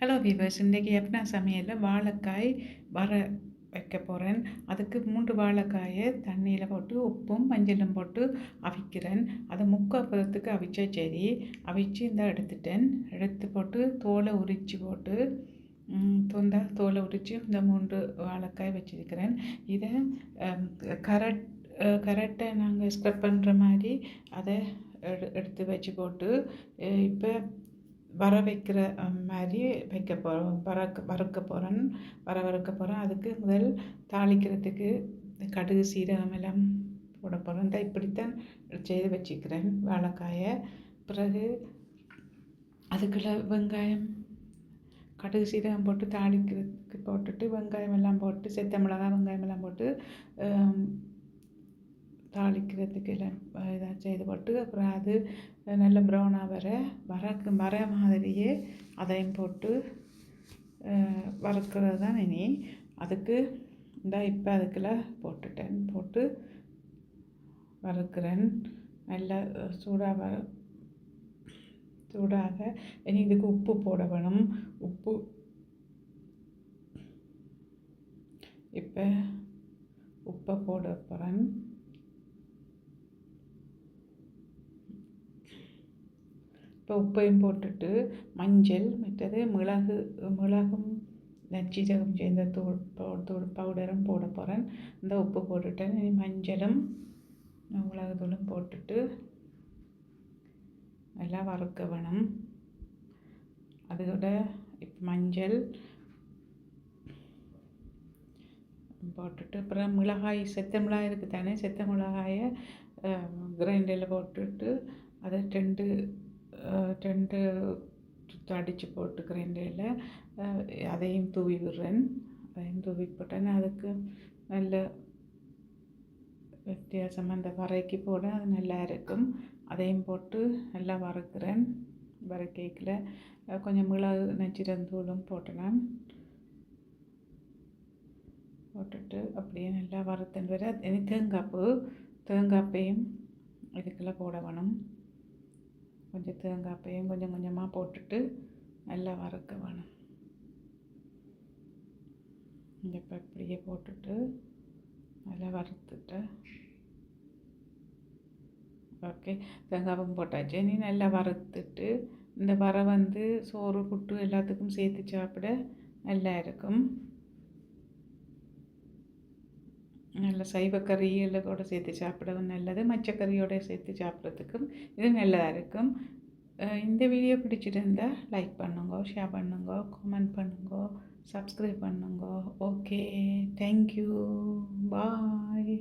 Hello viewers இன்றைக்கி எப்னா சமையலில் வாழைக்காய் வர வைக்க போகிறேன் அதுக்கு மூன்று வாழைக்காயை தண்ணியில் போட்டு உப்பும் மஞ்சளும் போட்டு அவிக்கிறேன். அதை முக்கால் பதத்துக்கு அவிச்சா சரி அவிச்சு இந்த எடுத்துட்டேன். எடுத்து போட்டு தோலை உரித்து போட்டு தொந்தா தோலை உரித்து இந்த மூன்று வாழைக்காய் வச்சுருக்கிறேன். இதை கரட் கரெக்டை நாங்கள் ஸ்க்ரப் பண்ணுற மாதிரி அதை எடு எடுத்து வச்சு போட்டு இப்போ வர வைக்கிற மாதிரி வைக்க போகிறோம் வரக்க வறுக்க போகிறேன் வர வறுக்க போகிறேன் அதுக்கு முதல் தாளிக்கிறதுக்கு கடுகு சீரகம் எல்லாம் போட போகிறேன் இந்த இப்படித்தான் செய்து வச்சுக்கிறேன் வாழைக்காயை. பிறகு அதுக்குள்ள வெங்காயம் கடுகு சீரகம் போட்டு தாளிக்கிறதுக்கு போட்டுட்டு வெங்காயம் எல்லாம் போட்டு செத்த மிளகா வெங்காயம் எல்லாம் போட்டு தாளிக்கிறதுக்கு எல்லாம் இதாக செய்து போட்டு அப்புறம் அது நல்ல ப்ரௌனாக வர வரக்கு வர மாதிரியே அதையும் போட்டு வறுக்கிறது தான் இனி. அதுக்கு இந்த இப்போ அதுக்குள்ள போட்டுட்டேன். போட்டு வறுக்கிறேன். நல்லா சூடாக வ சூடாக இனி இதுக்கு உப்பு போட வேணும். உப்பு இப்போ உப்பை போட போகிறேன் இப்போ உப்பையும் போட்டுட்டு மஞ்சள் மற்றது மிளகு மிளகும் நச்சீரகம் சேர்ந்த தூள் தூள் பவுடரும் போட போகிறேன் இந்த உப்பு போட்டுட்டேன். மஞ்சளும் மிளகுத்தூளும் போட்டுட்டு நல்லா வறுக்க வேணும் அதோட இப்போ மஞ்சள் போட்டுட்டு அப்புறம் மிளகாய் செத்த மிளகாய் இருக்குது தானே? செத்த மிளகாயை கிரைண்டரில் போட்டுட்டு அதை ரெண்டு ரெண்டு அடித்து போட்டுக்கிறேன் இடையில அதையும் தூவி விடுறேன். அதையும் தூவி போட்டேன். அதுக்கு நல்ல வித்தியாசம் அந்த வரைக்கு போட அது நல்லா இருக்கும். அதையும் போட்டு நல்லா வறுக்கிறேன். வர கேக்கில் கொஞ்சம் மிளகு நச்சிரந்தூளும் போட்டேன் போட்டுட்டு அப்படியே நல்லா வறுத்தன். வர தேங்காய்ப்பு தேங்காய்ப்பையும் இதுக்கெல்லாம் போட வேணும் கொஞ்சம் தேங்காய்ப்பையும் கொஞ்சம் கொஞ்சமாக போட்டுட்டு நல்லா வறுக்க வேணும். இந்த இப்போ இப்படியே போட்டுட்டு நல்லா வறுத்துட்டு. ஓகே தேங்காயும் போட்டாச்சு. நீ நல்லா வறுத்துட்டு இந்த வர வந்து சோறு புட்டு எல்லாத்துக்கும் சேர்த்து சாப்பிட நல்லா இருக்கும். நல்ல சைவக்கறியில் கூட சேர்த்து சாப்பிடவும் நல்லது. மச்சக்கறியோடு சேர்த்து சாப்பிட்றதுக்கும் இது நல்லதாக இருக்கும். இந்த வீடியோ பிடிச்சிருந்தா லைக் பண்ணுங்க ஷேர் பண்ணுங்க கமெண்ட் பண்ணுங்க சப்ஸ்கிரைப் பண்ணுங்க. Okay thank you bye